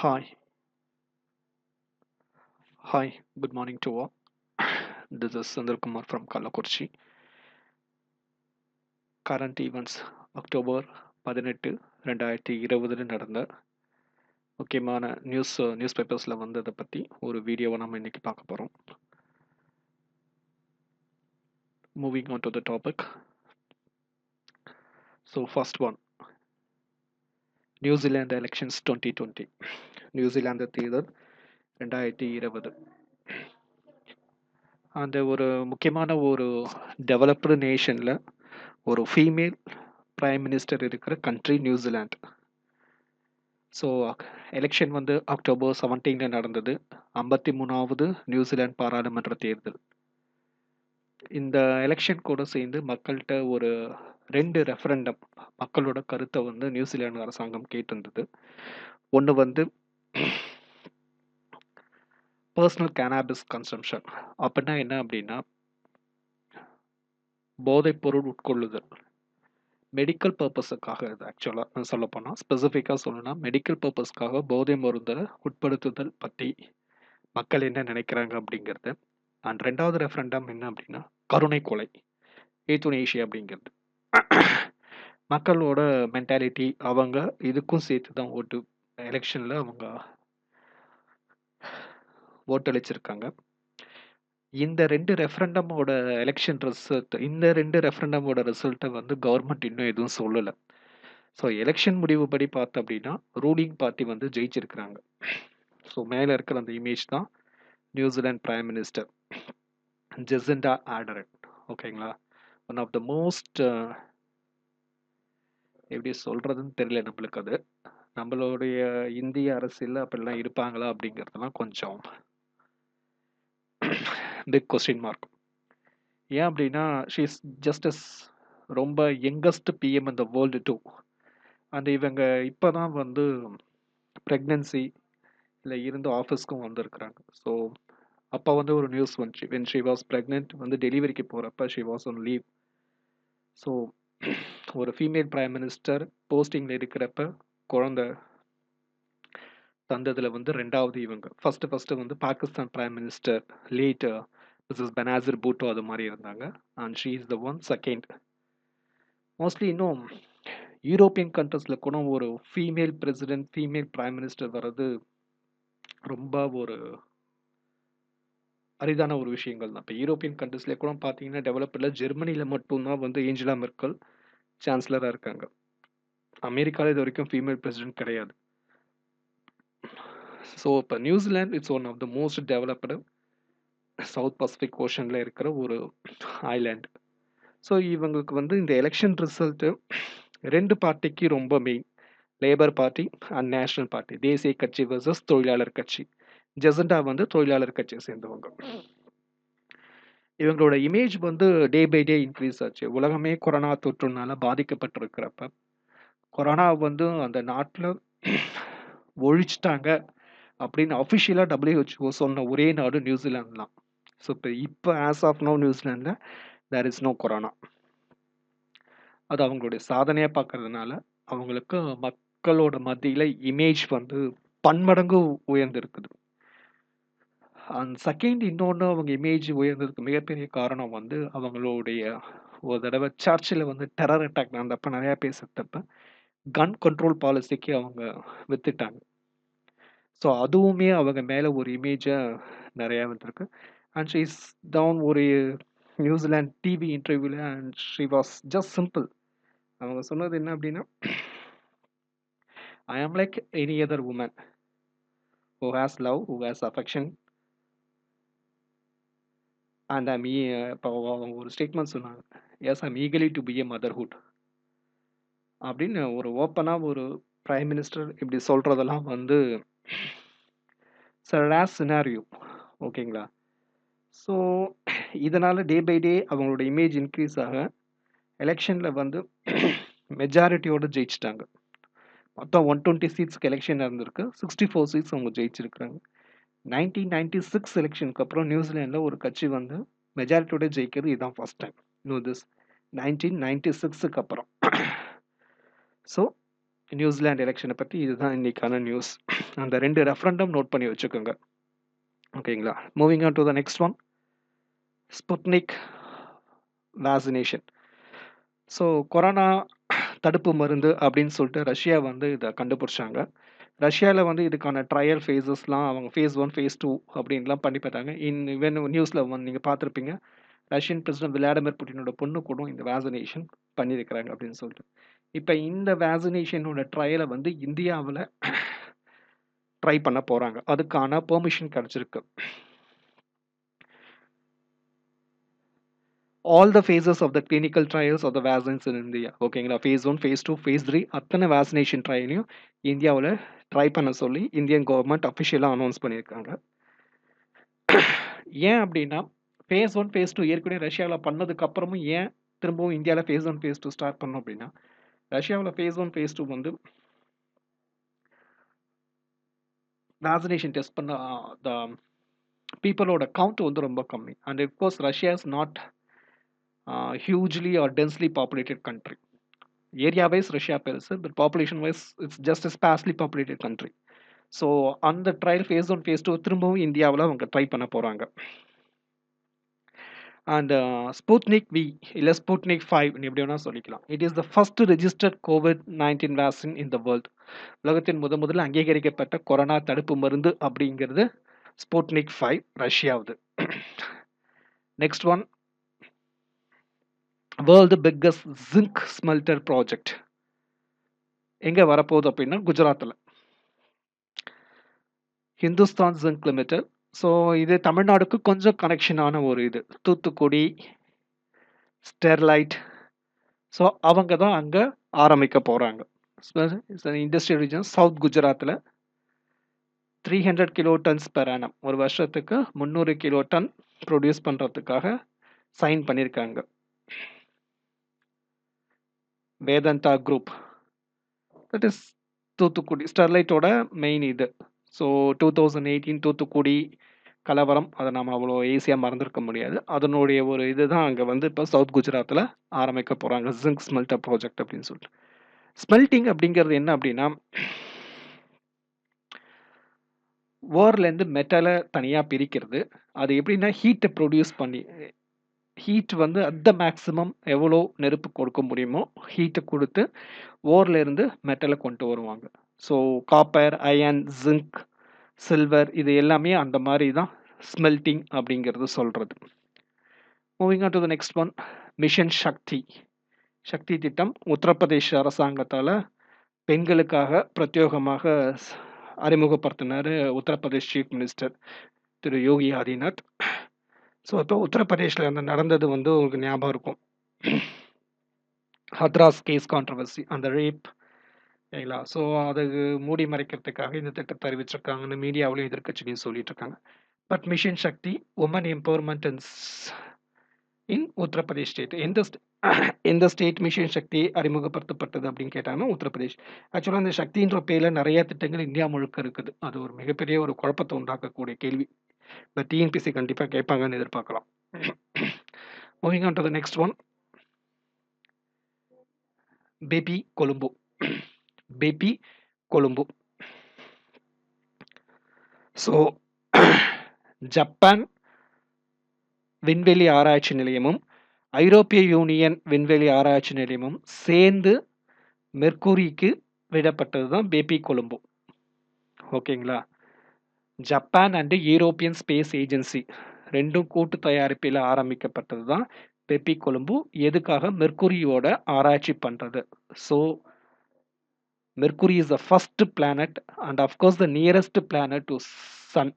Hi. Hi. Good morning to all. This is Sundar Kumar from Kalakurchi. Current events October பதினெட்டு ரெண்டாயிரத்தி இருபதில் நடந்த முக்கியமான நியூஸ் நியூஸ் பேப்பர்ஸில் வந்ததை பற்றி ஒரு வீடியோவை நம்ம இன்றைக்கி பார்க்க போகிறோம் moving on to the topic so first one New Zealand elections twenty twenty New Zealand தேர்தல் ரெண்டாயிரத்தி இருபது. அந்த ஒரு முக்கியமான ஒரு டெவலப்டு நேஷனில் ஒரு ஃபீமேல் ப்ரைம் மினிஸ்டர் இருக்கிற country New Zealand. So election வந்து அக்டோபர் செவன்டீனில் நடந்தது. ஐம்பத்தி மூணாவது நியூசிலாந்து பாராளுமன்ற தேர்தல். இந்த எலெக்ஷன் கூட சேர்ந்து மக்கள்கிட்ட ஒரு ரெண்டு ரெஃபரண்டம் மக்களோட கருத்தை வந்து நியூசிலாந்து அரசாங்கம் கேட்டிருந்தது. ஒன்று வந்து பர்சனல் கேனாபிஸ் கன்சம்ஷன் அப்படின்னா என்ன அப்படின்னா போதைப்பொருள் உட்கொள்ளுதல். மெடிக்கல் பர்பஸுக்காக இது ஆக்சுவலாக சொல்ல போனால் ஸ்பெசிஃபிக்காக சொல்லணும்னா மெடிக்கல் பர்பஸ்க்காக போதை மருந்தை உட்படுத்துதல் பற்றி மக்கள் என்ன நினைக்கிறாங்க அப்படிங்கிறது. அண்ட் ரெண்டாவது ரெஃபரண்டம் என்ன அப்படின்னா கருணை கொலை ஏத்துனேஷியா அப்படிங்கிறது. மக்களோட மென்டாலிட்டி அவங்க இதுக்கும் சேர்த்து தான் ஓட்டு எலெக்ஷனில் அவங்க ஓட்டளிச்சிருக்காங்க. இந்த ரெண்டு ரெஃபரண்டமோட எலெக்ஷன் ரிசல்ட் இந்த ரெண்டு ரெஃபரண்டமோட ரிசல்ட்டை வந்து கவர்மெண்ட் இன்னும் எதுவும் சொல்லலை. ஸோ எலெக்ஷன் முடிவுபடி பார்த்தோம் அப்படின்னா ரூலிங் பார்ட்டி வந்து ஜெயிச்சிருக்கிறாங்க. ஸோ மேலே இருக்கிற அந்த இமேஜ் தான் New Zealand prime minister Jacinda Ardern. ஓகேங்களா? ஒன் ஆஃப் த மோஸ்ட் எப்படி சொல்கிறதுன்னு தெரியல நம்மளுக்கு அது. நம்மளுடைய இந்திய அரசியலில் அப்படிலாம் இருப்பாங்களா அப்படிங்கிறதுலாம் கொஞ்சம் பிக் கொஸ்டின் மார்க் ஏன் அப்படின்னா ஷீஸ் ஜஸ்ட் அஸ் ரொம்ப யங்கஸ்ட் பிஎம் இந்த வேர்ல்டு டூ அண்ட் இவங்க இப்போ தான் வந்து ப்ரெக்னென்சி இல்லை இருந்து ஆஃபீஸ்க்கும் வந்திருக்கிறாங்க. ஸோ அப்போ வந்து ஒரு நியூஸ் வந்துச்சு. வென் ஷி வாஸ் ப்ரெக்னென்ட் வந்து டெலிவரிக்கு போகிறப்ப she was on leave so ஒரு ஃபீமேல் ப்ரைம் மினிஸ்டர் போஸ்டிங்கில் இருக்கிறப்ப குழந்த தந்ததில் வந்து ரெண்டாவது இவங்க. ஃபஸ்ட்டு ஃபஸ்ட்டு வந்து Pakistan prime minister later Mrs Benazir Bhutto அது மாதிரி இருந்தாங்க. And she is the one second mostly இன்னும் யூரோப்பியன் கண்ட்ரிஸில் கூட ஒரு female president female prime minister வர்றது ரொம்ப ஒரு அரிதான ஒரு விஷயங்கள் தான். இப்போ யூரோப்பியன் கண்ட்ரஸ்ல கூட பார்த்தீங்கன்னா டெவலப்பில் ஜெர்மனியில் மட்டும்தான் வந்து ஏஞ்சலா மெர்க்கல் சான்சலராக இருக்காங்க. அமெரிக்காவில் இது வரைக்கும் ஃபீமேல் பிரசிடென்ட் கிடையாது. ஸோ இப்போ New Zealand it's one of the most developed South Pacific ஓஷனில் இருக்கிற ஒரு ஐலாண்ட் ஸோ இவங்களுக்கு வந்து இந்த எலெக்ஷன் ரிசல்ட்டு ரெண்டு பார்ட்டிக்கு ரொம்ப main Labour party and National party தேசிய கட்சி வர்சஸ் தொழிலாளர் கட்சி. ஜெசண்டா வந்து தொழிலாளர் கட்சியை சேர்ந்தவங்க. இவங்களோட இமேஜ் வந்து டே பை டே இன்க்ரீஸ் ஆச்சு. உலகமே கொரோனா தொற்றுனால பாதிக்கப்பட்டிருக்கிறப்ப கொரோனா வந்து அந்த நாட்டில் ஒழிச்சிட்டாங்க அப்படின்னு அஃபிஷியலாக டபிள்யூஹெச்ஓ சொன்ன ஒரே நாடு நியூசிலாந்து தான். ஸோ இப்போ இப்போ ஆஸ் ஆஃப் நோ நியூசிலாண்டில் தேர் இஸ் நோ கொரோனா அது அவங்களுடைய சாதனையாக பார்க்கறதுனால அவங்களுக்கு மக்களோட மத்தியில் இமேஜ் வந்து பன்மடங்கு உயர்ந்திருக்குது. அண்ட் செகண்ட் இன்னொன்று அவங்க இமேஜ் உயர்ந்ததுக்கு மிகப்பெரிய காரணம் வந்து அவங்களுடைய ஒரு தடவை சர்ச்சில் வந்து டெரர் அட்டாக் நடந்தப்ப நிறையா பேசுறப்ப கன் கண்ட்ரோல் பாலிசிக்கு அவங்க வித்துட்டாங்க. ஸோ அதுவுமே அவங்க மேலே ஒரு இமேஜை நிறையா வந்திருக்கு. அண்ட் ஷீ இஸ் டவுன் ஒரு நியூசிலாண்ட் டிவி இன்டர்வியூவில் and she was just simple அவங்க சொன்னது என்ன அப்படின்னா I am like any other woman who has love who has affection and I'm இப்போ அவங்க ஒரு ஸ்டேட்மெண்ட் சொன்னாங்க. Yes I'm eagerly to be a motherhood அப்படின்னு ஒரு ஓப்பனாக ஒரு பிரைம் மினிஸ்டர் இப்படி சொல்கிறதெல்லாம் வந்து ரேஸ் சினாரியோ ஓகேங்களா? ஸோ இதனால் டே பை டே அவங்களோட இமேஜ் இன்க்ரீஸ் ஆக எலெக்ஷனில் வந்து மெஜாரிட்டியோடு ஜெயிச்சிட்டாங்க. மொத்தம் ஒன் டுவெண்ட்டி சீட்ஸ்க்கு எலெக்ஷன் நடந்திருக்கு. சிக்ஸ்டி ஃபோர் சீட்ஸ் அவங்க ஜெயிச்சிருக்கிறாங்க. நைன்டீன் நைன்டி சிக்ஸ் எலெக்ஷனுக்கு அப்புறம் நியூசிலாண்டில் ஒரு கட்சி வந்து மெஜாரிட்டியோட ஜெயிக்கிறது இதுதான் first time no this nineteen ninety சிக்ஸுக்கு அப்புறம் ஸோ நியூசிலாந்து எலெக்ஷனை பற்றி இதுதான் இன்னைக்கான நியூஸ். அந்த ரெண்டு ரெஃபரண்டம் நோட் பண்ணி வச்சுக்கோங்க. ஓகேங்களா? Moving on to the next one. Sputnik vaccination. So corona தடுப்பு மருந்து அப்படின்னு சொல்லிட்டு ரஷ்யா வந்து இதை கண்டுபிடிச்சாங்க. ரஷ்யாவில் வந்து இதுக்கான ட்ரையல் ஃபேஸஸ்லாம் அவங்க ஃபேஸ் ஒன் ஃபேஸ் டூ அப்படின்லாம் பண்ணி பார்த்தாங்க. இன் இவன் நியூஸில் வந்து நீங்கள் பார்த்துருப்பீங்க ரஷ்யன் பிரசிடென்ட் விளாடிமிர் புட்டினோட பொண்ணு கூட இந்த வேக்சினேஷன் பண்ணியிருக்கிறாங்க அப்படின்னு சொல்லிட்டு. இப்போ இந்த வேக்சினேஷனோட ட்ரையலை வந்து இந்தியாவில் ட்ரை பண்ண போகிறாங்க அதுக்கான பெர்மிஷன் கிடைச்சிருக்கு. All the phases of the clinical trials of the vaccines in India. ஓகேங்களா? Phase one phase two phase three அத்தனை வேக்சினேஷன் ட்ரையலையும் இந்தியாவில் ட்ரை பண்ண சொல்லி இந்தியன் கவர்மெண்ட் அஃபிஷியலாக அனௌன்ஸ் பண்ணியிருக்காங்க. ஏன் அப்படின்னா, ஃபேஸ் ஒன் ஃபேஸ் டூ ஏற்கனவே ரஷ்யாவில் பண்ணதுக்கப்புறமும் ஏன் திரும்பவும் இந்தியாவில் phase one phase two start பண்ணோம் அப்படின்னா, ரஷ்யாவில் ஃபேஸ் ஒன் ஃபேஸ் டூ வந்து வேக்சினேஷன் டெஸ்ட் பண்ண த பீப்பிளோட கவுண்ட் வந்து ரொம்ப கம்மி. And of Russia is not hugely or densely populated country. Area wise Russia பெருசு. But population wise it's just a populated country. So அந்த trial phase one phase two திரும்பவும் இந்தியாவில் அவங்க ட்ரை பண்ண போகிறாங்க அண்ட் ஸ்புட்னிக் வி இல்லை Sputnik five எப்படி வேணால் சொல்லிக்கலாம். It is the first registered COVID-19 vaccine in the world. உலகத்தின் முத முதல்ல அங்கீகரிக்கப்பட்ட கொரோனா தடுப்பு மருந்து அப்படிங்கிறது Sputnik five ரஷ்யாவுது. Next one. World biggest zinc smelter project. எங்கே வரப்போகுது அப்படின்னா, குஜராத்தில் ஹிந்துஸ்தான் ஜிங்க் லிமிடெட். ஸோ இது தமிழ்நாடுக்கு கொஞ்சம் கனெக்ஷனான ஒரு இது. தூத்துக்குடி, ஸ்டெர்லைட். ஸோ அவங்க தான் அங்கே ஆரம்பிக்க போகிறாங்க இண்டஸ்ட்ரியல் ரீஜன் சவுத் குஜராத்தில் three hundred kilo tons per annum. ஒரு வருஷத்துக்கு 300 கிலோ டன் ப்ரொடியூஸ் பண்ணுறதுக்காக சைன் பண்ணியிருக்காங்க. Vedanta group. That is Thoothukudi ஸ்டெர்லைட்டோட main இது. ஸோ 2018 தூத்துக்குடி கலவரம். அதை நம்ம அவ்வளோ ஈஸியாக மறந்துருக்க முடியாது. அதனுடைய ஒரு இதுதான் அங்கே வந்து இப்போ சவுத் குஜராத்தில் ஆரம்பிக்க போகிறாங்க ஜிங்க் ஸ்மெல்டர் ப்ராஜெக்ட் அப்படின்னு சொல்லிட்டு. ஸ்மெல்டிங் அப்படிங்கிறது என்ன அப்படின்னா ஓர்லேருந்து மெட்டலை தனியாக பிரிக்கிறது. அது எப்படின்னா ஹீட்டை ப்ரொடியூஸ் பண்ணி ஹீட் வந்து அட் த மேக்ஸிமம் எவ்வளோ நெருப்பு கொடுக்க முடியுமோ, ஹீட்டை கொடுத்து ஓர்லேருந்து மெட்டலை கொண்டு வருவாங்க. So copper, iron zinc, silver இது எல்லாமே அந்த மாதிரி தான் ஸ்மெல்டிங் அப்படிங்கிறது சொல்கிறது moving on to the next one. Mission Shakti. Shakti திட்டம் உத்தரப்பிரதேச அரசாங்கத்தால் பெண்களுக்காக பிரத்யேகமாக அறிமுகப்படுத்தினார் உத்தரப்பிரதேஷ் சீஃப் மினிஸ்டர் திரு யோகி ஆதிநாத் ஸோ இப்போ உத்தரப்பிரதேஷில் அந்த நடந்தது வந்து உங்களுக்கு ஞாபகம் இருக்கும். ஹத்ராஸ் கேஸ் கான்ட்ரவர்சி அந்த ரேப் சரிங்களா? ஸோ அது மூடி மறைக்கிறதுக்காக இந்த திட்டத்த அறிவிச்சிருக்காங்கன்னு மீடியாவுலயும் எதிர்க்கட்சியிலயும் சொல்லிட்டு இருக்காங்க. But mission Shakti women empowerment in ஸ் இன் உத்தரப்பிரதேஷ் ஸ்டேட். எந்த ஸ்டே எந்த ஸ்டேட் மிஷன் சக்தி அறிமுகப்படுத்தப்பட்டது அப்படின்னு கேட்டாங்கன்னா, உத்தரப்பிரதேஷ். ஆக்சுவலா அந்த சக்தின்ற பேர்ல நெறைய திட்டங்கள் இந்தியா முழுக்க இருக்குது. அது ஒரு மிகப்பெரிய ஒரு குழப்பத்த உண்டாக்கக்கூடிய கேள்வி. பட் டிஎன்பிஎஸ்சி கண்டிப்பா கேட்பாங்கன்னு எதிர்பார்க்கலாம். Moving on to the next one. BepiColombo. BepiColombo. So Japan விண்வெளி ஆராய்ச்சி நிலையமும், ஐரோப்பிய யூனியன் விண்வெளி ஆராய்ச்சி நிலையமும் சேர்ந்து மெர்க்குரிக்கு விடப்பட்டது தான் பேபி கொழும்பு. ஓகேங்களா? Japan and European space agency ரெண்டும் கூட்டு தயாரிப்பில் ஆரம்பிக்கப்பட்டது தான் பேபி கொழும்பு. எதுக்காக? மெர்க்குரியோட ஆராய்ச்சி பண்ணுறது so Mercury is the first planet and of the nearest planet to sun.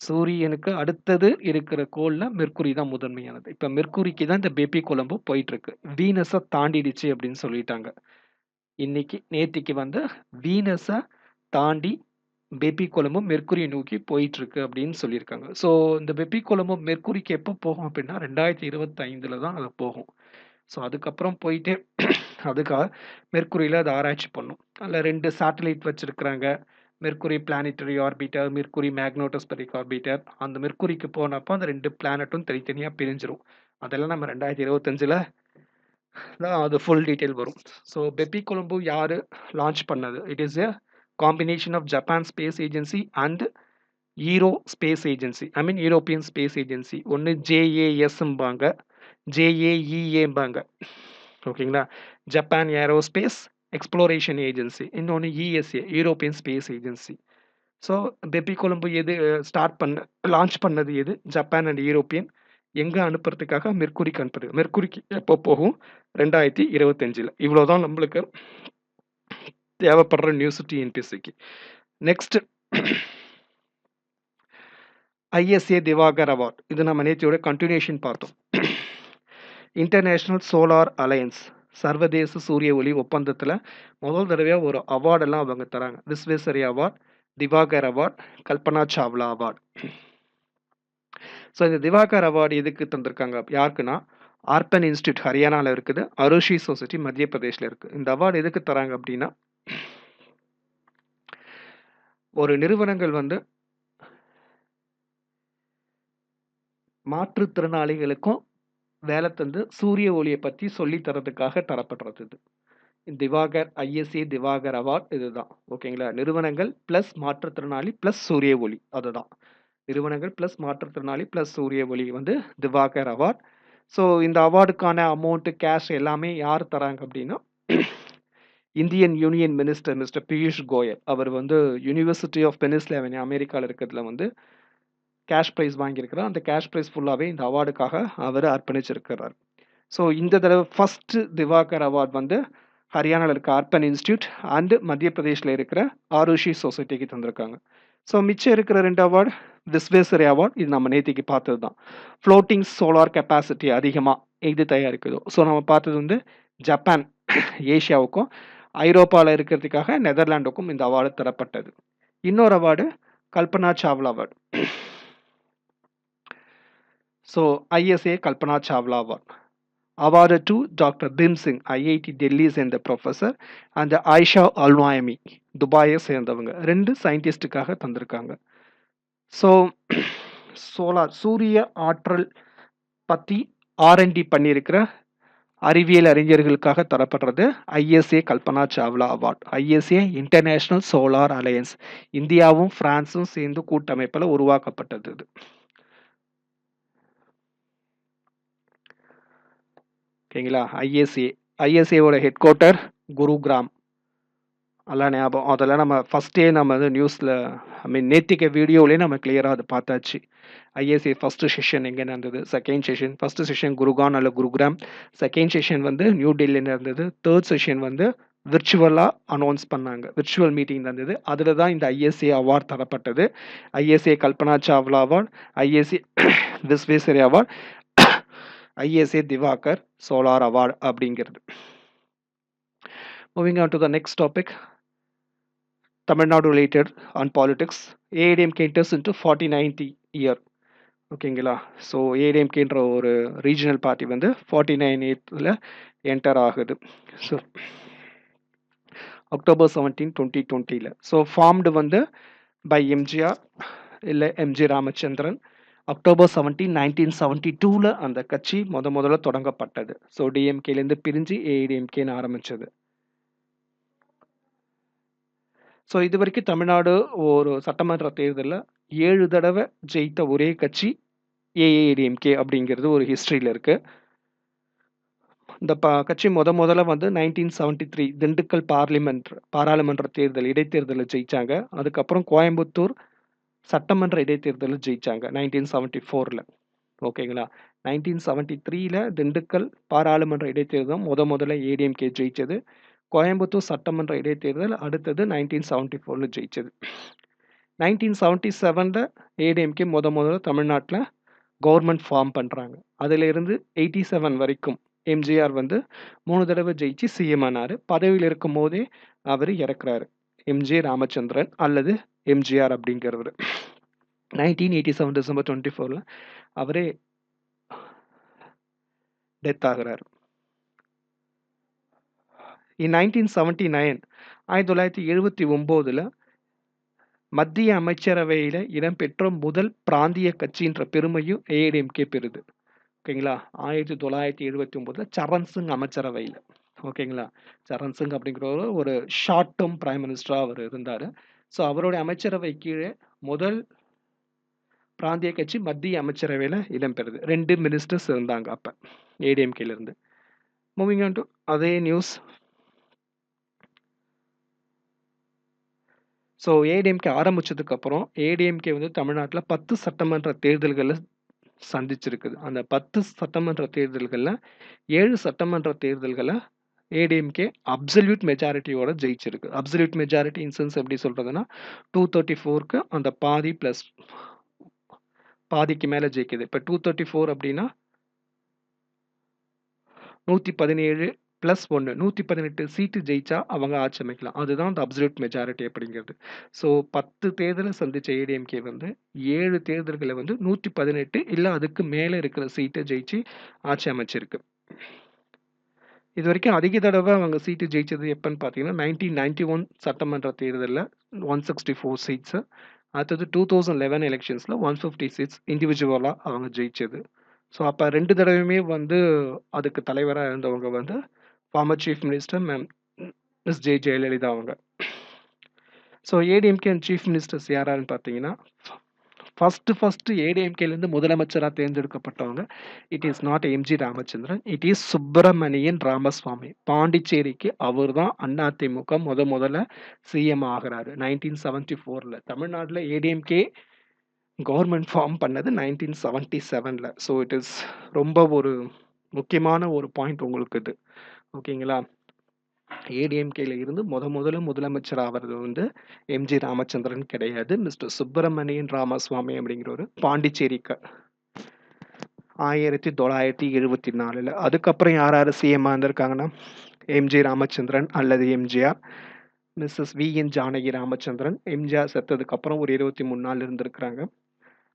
சூரியனுக்கு அடுத்தது இருக்கிற கோளில் மெர்க்குரி தான் முதன்மையானது. இப்போ மெர்க்குரிக்கு தான் இந்த பேபி கொலம்பு போயிட்டுருக்கு. வீனஸை தாண்டிடுச்சு அப்படின்னு சொல்லிட்டாங்க. இன்னைக்கு நேற்றுக்கு வந்து வீனஸை தாண்டி பேபி கொழும்பு மெர்க்குரியை நோக்கி போயிட்டுருக்கு அப்படின்னு சொல்லியிருக்காங்க. ஸோ இந்த பேபி கொழும்பு மெர்க்குரிக்கு எப்போ போகும் அப்படின்னா 2025ல தான் அது போகும். ஸோ அதுக்கப்புறம் போயிட்டு அதுக்காக மெர்க்குரியில அது ஆராய்ச்சி பண்ணும். அதில் ரெண்டு சேட்டலைட் வச்சுருக்குறாங்க. Mercury planetary orbiter, Mercury magnetospheric orbiter. அந்த மெர்க்குரிக்கு போனப்போ அந்த ரெண்டு பிளானட்டும் தனித்தனியாக பிரிஞ்சிரும். அதெல்லாம் நம்ம 2025ல தான் அது ஃபுல் டீட்டெயில் வரும். ஸோ பெப்பி கொலம்போ யார் லான்ச் பண்ணது? It is a combination of Japan space agency and Euro space agency I mean European space agency ஒன்று ஜேஏஎஸ்ம்பாங்க ஜேஏஇஏம்பாங்க ஓகேங்களா ஜப்பான் ஏரோஸ்பேஸ் எக்ஸ்ப்ளோரேஷன் ஏஜென்சி இன்னொன்று ESA European space agency so BepiColombo எது start பண்ண launch பண்ணது எது? ஜப்பான் அண்ட் யூரோப்பியன் எங்கே அனுப்புறதுக்காக மெர்க்குரிக்கு அனுப்புறது. மெர்க்குரிக்கு எப்போ போகும்? ரெண்டாயிரத்தி இருபத்தஞ்சில். இவ்வளோ தான் நம்மளுக்கு தேவைப்படுற நியூஸ் டிஎன்பிஎஸ்சிக்கு நெக்ஸ்ட் ஐஎஸ்ஏ திவாகர் அவார்ட் இது நம்ம நேத்தியோட கண்டினியூஷன் பார்த்தோம். இன்டர்நேஷ்னல் சோலார் அலையன்ஸ் சர்வதேச சூரிய ஒளி ஒப்பந்தத்தில் முதல் தடவையாக ஒரு அவார்டெல்லாம் அவங்க தராங்க. Visweswari award Diwakar award Kalpana Chawla award so இந்த திவாகர் அவார்டு எதுக்கு தந்திருக்காங்க? யாருக்குன்னா ஆர்பன் இன்ஸ்டியூட் ஹரியானாவில் இருக்குது அருஷி சொசைட்டி மத்திய பிரதேஷில் இருக்குது இந்த அவார்டு எதுக்கு தராங்க அப்படின்னா ஒரு நிறுவனங்கள் வந்து மாற்றுத்திறனாளிகளுக்கும் வேலை தந்து சூரிய ஒளியை பற்றி சொல்லி தரதுக்காக தரப்படுறது இது. திவாகர் ஐஎஸ்ஏ திவாகர் அவார்ட் இதுதான். ஓகேங்களா? நிறுவனங்கள் ப்ளஸ் மாற்றுத்திறனாளி ப்ளஸ் சூரிய ஒளி. அதுதான். நிறுவனங்கள் ப்ளஸ் மாற்றுத்திறனாளி ப்ளஸ் சூரிய ஒளி வந்து திவாகர் அவார்ட். ஸோ இந்த அவார்டுக்கான அமௌண்ட்டு கேஷ் எல்லாமே யார் தராங்க அப்படின்னா Indian union minister mister Piyush Goyal. அவர் வந்து யூனிவர்சிட்டி ஆஃப் பெனிஸ்லேவனி அமெரிக்காவில் இருக்கிறதுல வந்து கேஷ் ப்ரைஸ் வாங்கியிருக்கிறார். அந்த கேஷ் ப்ரைஸ் ஃபுல்லாகவே இந்த அவார்டுக்காக அவர் அர்ப்பணிச்சிருக்கிறார். ஸோ இந்த தடவை ஃபஸ்ட்டு திவாகர் அவார்ட் வந்து ஹரியானாவில் இருக்க அர்பன் இன்ஸ்டியூட் அண்டு மத்திய பிரதேஷில் இருக்கிற ஆருஷி சொசைட்டிக்கு தந்திருக்காங்க. ஸோ மிச்சம் இருக்கிற ரெண்டு அவார்டு விஸ்வேஸ்வரி அவார்ட் இது நம்ம நேத்திக்கு பார்த்தது தான் ஃப்ளோட்டிங் சோலார் கெப்பாசிட்டி அதிகமாக இது தயாரிக்குதோ. ஸோ நம்ம பார்த்தது வந்து ஜப்பான் ஏஷியாவுக்கும் ஐரோப்பாவில் இருக்கிறதுக்காக நெதர்லாண்டுக்கும் இந்த அவார்டு தரப்பட்டது. இன்னொரு award Kalpana Chawla award so ISA Kalpana Chawla award award to doctor Bhim Singh IIT Delhi சேர்ந்த ப்ரொஃபஸர் அந்த ஆயிஷா அல்வாயமி துபாயை சேர்ந்தவங்க. ரெண்டு சயின்டிஸ்டுக்காக தந்திருக்காங்க. ஸோ சோலார் சூரிய ஆற்றல் பற்றி ஆர்என்டி பண்ணியிருக்கிற அறிவியல் அறிஞர்களுக்காக தரப்படுறது ISA Kalpana Chawla award ISA international solar alliance இந்தியாவும் பிரான்ஸும் சேர்ந்து கூட்டமைப்பில் உருவாக்கப்பட்டது ஓகேங்களா? ஐஎஸ்ஏ ஐஎஸ்ஏவோட ஹெட் குவார்ட்டர் குருகிராம். அதெல்லாம் ஞாபகம். அதெல்லாம் நம்ம ஃபஸ்ட்டே நம்ம வந்து நியூஸில் ஐ மீன் நேத்திக்க வீடியோவிலே நம்ம கிளியராக அதை பார்த்தாச்சு. ஐஎஸ்ஏ ஃபஸ்ட்டு செஷன் எங்கே நடந்தது? Second session first session Gurgaon அல்ல குருகிராம். செகண்ட் செஷன் வந்து நியூ டெல்லியில் நடந்தது. தேர்ட் செஷன் வந்து விர்ச்சுவலாக அனௌன்ஸ் பண்ணாங்க. விர்ச்சுவல் மீட்டிங் நடந்தது. அதில் தான் இந்த ஐஎஸ்ஏ அவார்ட் தரப்பட்டது. ISA Kalpana Chawla award ISA Visweswari award ISA Diwakar solar award அப்படிங்கிறது. Moving on to the next topic Tamil Nadu related on politics ADMK enters into forty ninety year ஓகேங்களா so ஏடிஎம்கேன்ற ஒரு regional party வந்து forty nine எயித்தில் enter ஆகுது so October seventeen twenty டுவெண்ட்டியில் so formed வந்து by MGR இல்லை MG Ramachandran October seventeen nineteen seventy டூவில் அந்த கட்சி முத முதல்ல தொடங்கப்பட்டது. ஸோ டிஎம்கேலேருந்து பிரிஞ்சு ஏஐடிஎம்கேன்னு ஆரம்பித்தது ஸோ இது வரைக்கும் தமிழ்நாடு ஒரு சட்டமன்ற தேர்தலில் ஏழு தடவை ஜெயித்த ஒரே கட்சி ஏஏடிஎம்கே அப்படிங்கிறது ஒரு ஹிஸ்ட்ரியில் இருக்குது இந்த ப கட்சி முத முதல்ல வந்து nineteen seventy three Dindigul parliament பாராளுமன்ற தேர்தல் இடைத்தேர்தலில் ஜெயித்தாங்க அதுக்கப்புறம் கோயம்புத்தூர் சட்டமன்ற இடைத்தேர்தலில் ஜெயித்தாங்க நைன்டீன் செவன்ட்டி ஃபோரில் ஓகேங்களா? நைன்டீன் செவன்ட்டி த்ரீயில் திண்டுக்கல் பாராளுமன்ற இடைத்தேர்தல் முத முதல்ல ஏடிஎம்கே ஜெயித்தது கோயம்புத்தூர் சட்டமன்ற இடைத்தேர்தல் அடுத்தது நைன்டீன் செவன்ட்டி ஃபோரில் ஜெயிச்சது நைன்டீன் செவன்ட்டி செவனில் ஏடிஎம்கே முத முதல்ல தமிழ்நாட்டில் கவர்மெண்ட் ஃபார்ம் பண்ணுறாங்க அதிலிருந்து எயிட்டி செவன் வரைக்கும் எம்ஜிஆர் வந்து மூணு தடவை ஜெயிச்சு சிஎம் ஆனார். பதவியில் இருக்கும் போதே அவர் இறக்குறாரு. எம்ஜி ராமச்சந்திரன் அல்லது எம்ஜிஆர் அப்படிங்கிறவர் nineteen eighty seven December twenty ஃபோரில் அவரே டெத் ஆகிறார். இன் நைன்டீன் செவன்ட்டி நைன் ஆயிரத்தி தொள்ளாயிரத்தி எழுபத்தி ஒம்போதில் மத்திய அமைச்சரவையில் இடம்பெற்ற முதல் பிராந்திய கட்சின்ற பெருமையும் ஏடிஎம்கே பெறுது. ஓகேங்களா? ஆயிரத்தி தொள்ளாயிரத்தி எழுபத்தி ஒம்போதில் சரண் சிங் அமைச்சரவையில். ஓகேங்களா? சரண் சிங் அப்படிங்கிறவர் ஒரு ஷார்ட் டேர்ம் பிரைம் மினிஸ்டராக அவர் இருந்தார். ஸோ அவருடைய அமைச்சரவை கீழே முதல் பிராந்திய கட்சி மத்திய அமைச்சரவையில் இடம்பெறுது ரெண்டு மினிஸ்டர்ஸ் இருந்தாங்க அப்போ ஏடிஎம்கேலேருந்து மூவிங் ஆன் டு அதே நியூஸ் ஸோ ஏடிஎம்கே ஆரம்பித்ததுக்கப்புறம் ஏடிஎம்கே வந்து தமிழ்நாட்டில் பத்து சட்டமன்ற தேர்தல்களை சந்திச்சிருக்குது. அந்த பத்து சட்டமன்ற தேர்தல்களில் ஏழு சட்டமன்ற தேர்தல்களை ஏடிஎம்கே அப்சல்யூட் மெஜாரிட்டியோட ஜெயிச்சிருக்கு. அப்சல்யூட் மெஜாரிட்டி இன்சென்ஸ் எப்படி சொல்கிறதுனா டூ தேர்ட்டி ஃபோருக்கு அந்த பாதி ப்ளஸ் பாதிக்கு மேலே ஜெயிக்குது. இப்போ டூ தேர்ட்டி ஃபோர் அப்படின்னா நூற்றி பதினேழு ப்ளஸ் ஒன்று நூற்றி பதினெட்டு சீட்டு ஜெயிச்சா அவங்க ஆட்சி அமைக்கலாம். அதுதான் அந்த அப்சல்யூட் மெஜாரிட்டி அப்படிங்கிறது. ஸோ பத்து தேர்தலை சந்தித்த ஏடிஎம்கே வந்து ஏழு தேர்தல்களை வந்து நூற்றி பதினெட்டு இல்லை அதுக்கு மேலே இருக்கிற சீட்டை ஜெயிச்சு ஆட்சி அமைச்சிருக்கு. இது வரைக்கும் அதிக தடவை அவங்க சீட்டு ஜெயிச்சது எப்போன்னு பார்த்தீங்கன்னா நைன்டீன் நைன்டி ஒன் சட்டமன்ற தேர்தலில் ஒன் சிக்ஸ்டி ஃபோர் சீட்ஸு அடுத்தது டூ தௌசண்ட் லெவன் எலெக்ஷன்ஸில் ஒன் ஃபிஃப்டி சீட்ஸ் இண்டிவிஜுவலாக அவங்க ஜெயிச்சது. ஸோ அப்போ ரெண்டு தடவையுமே வந்து அதுக்கு தலைவராக இருந்தவங்க வந்து former chief minister ma'am miss J Jayalalithaa அவங்க. So ADMK and chief ministers யாராருன்னு பார்த்தீங்கன்னா ஃபஸ்ட்டு ஃபஸ்ட்டு ஏடிஎம்கேலேருந்து முதலமைச்சராக தேர்ந்தெடுக்கப்பட்டவங்க. It is not MG Ramachandran it is Subramanian Ramaswamy பாண்டிச்சேரிக்கு அவர் தான் அதிமுக முத முதல்ல சிஎம் ஆகிறாரு. நைன்டீன் செவன்டி ஃபோரில் தமிழ்நாட்டில் ஏடிஎம்கே கவர்மெண்ட் ஃபார்ம் பண்ணது நைன்டீன் செவன்ட்டி செவனில் ஸோ இட் இஸ் ரொம்ப ஒரு முக்கியமான ஒரு பாயிண்ட் உங்களுக்கு இது ஓகேங்களா ஏடிஎம்கேல இருந்து முத முதல்ல முதலமைச்சர் ஆகிறது வந்து எம்ஜி ராமச்சந்திரன் கிடையாது. மிஸ்டர் சுப்பிரமணியன் ராமசுவாமி அப்படிங்கிறவர் பாண்டிச்சேரிக்கு. ஆயிரத்தி தொள்ளாயிரத்தி எழுபத்தி நாலில் அதுக்கப்புறம் யார் யார் சிஎம்மாக இருந்திருக்காங்கன்னா? எம்ஜி ராமச்சந்திரன் அல்லது MGR mrs V N Janaki Ramachandran MGR செத்ததுக்கப்புறம் ஒரு இருபத்தி மூணு நாள் இருந்திருக்கிறாங்க.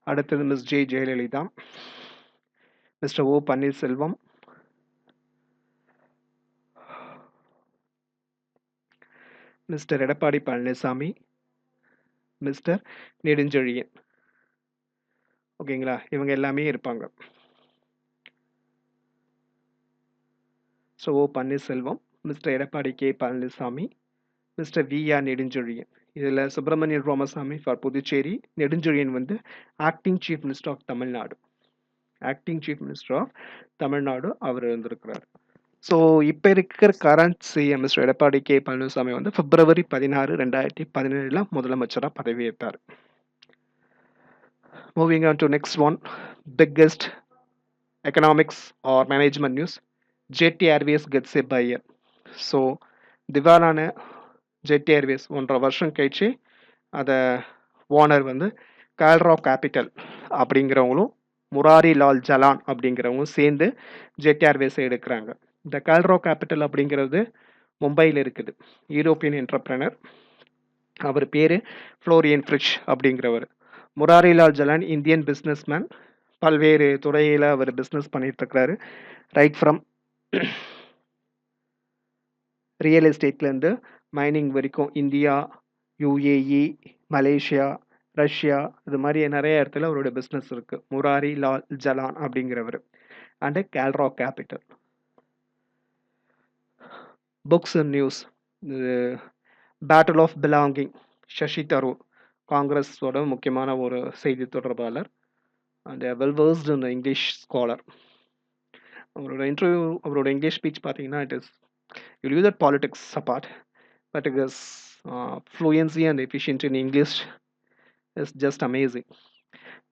அடுத்தது miss J Jayalalithaa. Mister O Panneerselvam. Mister Edappadi Palaniswami mister Nedunchezhiyan. ஓகேங்களா? இவங்க எல்லாமே இருப்பாங்க. So O Panneerselvam mister Edappadi K Palaniswami mister V R Nedunchezhiyan. இதில் சுப்பிரமணியன் ராமசாமி ஃபார் புதுச்சேரி நெடுஞ்செழியன் வந்து acting chief minister of Tamil Nadu. Acting chief minister of Tamil Nadu அவர் இருந்திருக்கிறார். So இப்போ இருக்கிற current CM mister Edappadi K. Palaniswami வந்து பிப்ரவரி பதினாறு ரெண்டாயிரத்தி பதினேழில் முதலமைச்சராக பதவியேற்றார். Moving on to next one biggest economics or management news Jet Airways gets a buyer so திவாலான Jet Airways ஒன்றரை வருஷம் கழிச்சு அதை ஓனர் வந்து கால்ரா கேபிட்டல் அப்படிங்கிறவங்களும் முராரி லால் ஜலான் அப்படிங்கிறவங்களும் சேர்ந்து ஜெட் ஏர்வேஸை எடுக்கிறாங்க. இந்த கால்ரோ கேபிட்டல் அப்படிங்கிறது மும்பையில் இருக்குது. யூரோப்பியன் என்டர்பிரனர் அவர் பேர் ஃப்ளோரியன் ஃப்ரிட்ஜ் அப்படிங்கிறவர். முராரிலால் ஜலான் இந்தியன் பிஸ்னஸ்மேன் பல்வேறு துறையில் அவர் பிஸ்னஸ் பண்ணிட்டு இருக்கிறாரு ரைட் ஃப்ரம் ரியல் எஸ்டேட்லேருந்து மைனிங் வரைக்கும் இந்தியா யுஏஇ மலேசியா ரஷ்யா இது மாதிரி நிறைய இடத்துல அவரோட பிஸ்னஸ் இருக்குது முராரி லால் ஜலான் அப்படிங்கிறவர். And Kalrock capital books and news battle of belonging Shashi Tharoor காங்கிரஸோட முக்கியமான ஒரு செய்தி தொடர்பாளர் and well versed in English scholar அவரோட இன்டர்வியூ அவரோட இங்கிலீஷ் ஸ்பீச் பார்த்தீங்கன்னா it is you leave that politics apart but it is fluency and efficient in English is just amazing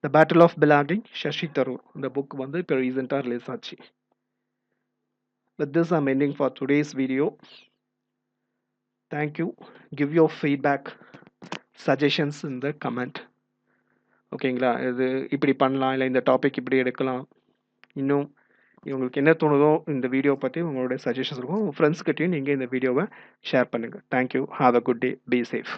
the battle of belonging Shashi Tharoor இந்த book வந்து இப்போ ரீசெண்டாக release ஆச்சு. With this, I'm ending for today's video. Thank you. Give your feedback, suggestions in the comment. ஓகேங்களா இது இப்படி பண்ணலாம் இல்லை இந்த டாபிக் இப்படி எடுக்கலாம். இன்னும் இவங்களுக்கு என்ன தோணுதோ இந்த வீடியோ பற்றி உங்களுடைய சஜஷன்ஸ் இருக்கும். உங்கள் ஃப்ரெண்ட்ஸ்கிட்டையும் நீங்கள் இந்த வீடியோவை ஷேர் பண்ணுங்கள் thank you have a good day be safe